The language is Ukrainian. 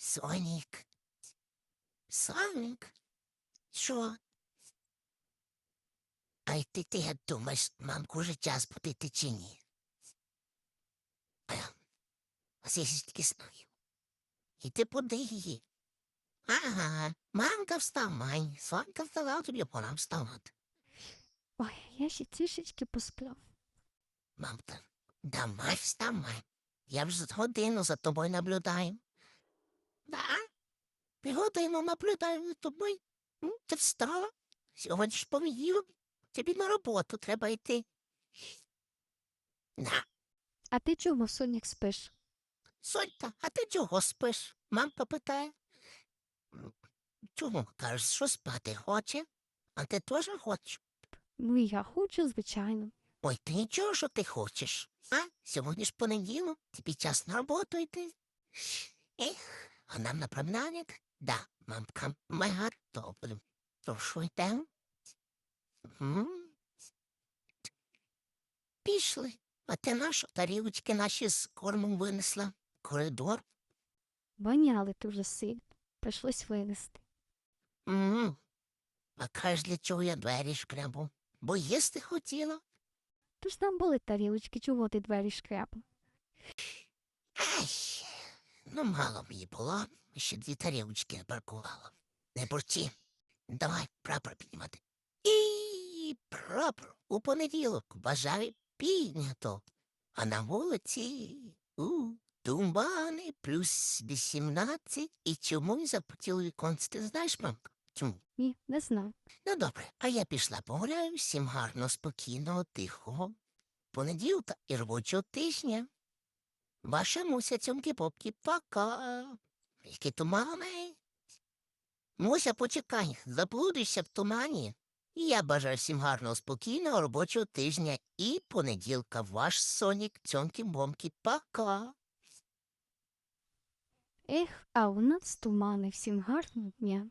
Сонік. Сонік? Що? А й ти, ти як думаєш, мамку час будити чи ні? А я, ось я тільки знаю. І ти поди її. Ага, мамка вставай, Сонька встала, тобі пора вставати. Ой, я ще трішечки посплю. Мамка, давай вставай. Я вже годину за тобою наблюдаю. Півгодину наблюдаю за тобою. М, Ти встала? Сьогодні ж понеділок. Тобі на роботу треба йти. На, А ти чому, Сонік, спиш? Сонька, а ти чого спиш? Мамка питає. «М, Чому? Кажеш, що спати хоче? А ти теж хочеш? Ну, я хочу, звичайно. Ой, ти нічого, що ти хочеш. А? Сьогодні ж понеділок, тобі час на роботу йти. Ех, а нам на промінальник? Да, мамка, мега добре. То що йдемо? М? Пішли. А ти нашу тарілочки наші з кормом винесла. Коридор. Воняли дуже сильно. Прийшлось винести. М. А кажеш, для чого я двері шкрябу? Бо їсти хотіла. Тож там були тарілочки, чого ти двері шкрябав? Ну мало мені було, ще дві тарілочки бракувало. Не бурчи. Давай прапор піднімати. І прапор у понеділок бажаю піднято. А на вулиці у тумбани плюс 18 і чому запотіли віконце, ти знаєш, мамка? Чому? Ні, не знаю. Ну добре, а я пішла погуляю, всім гарно, спокійно, тихо. Понеділка і робочого тижня. Ваша муся цьомки попки пока. Які тумани. Муся, почекай, заблудишся в тумані. Я бажаю всім гарного, спокійного робочого тижня і понеділка. Ваш сонік, цьомки бомки пока. Ех, а у нас тумани. Всім гарного дня.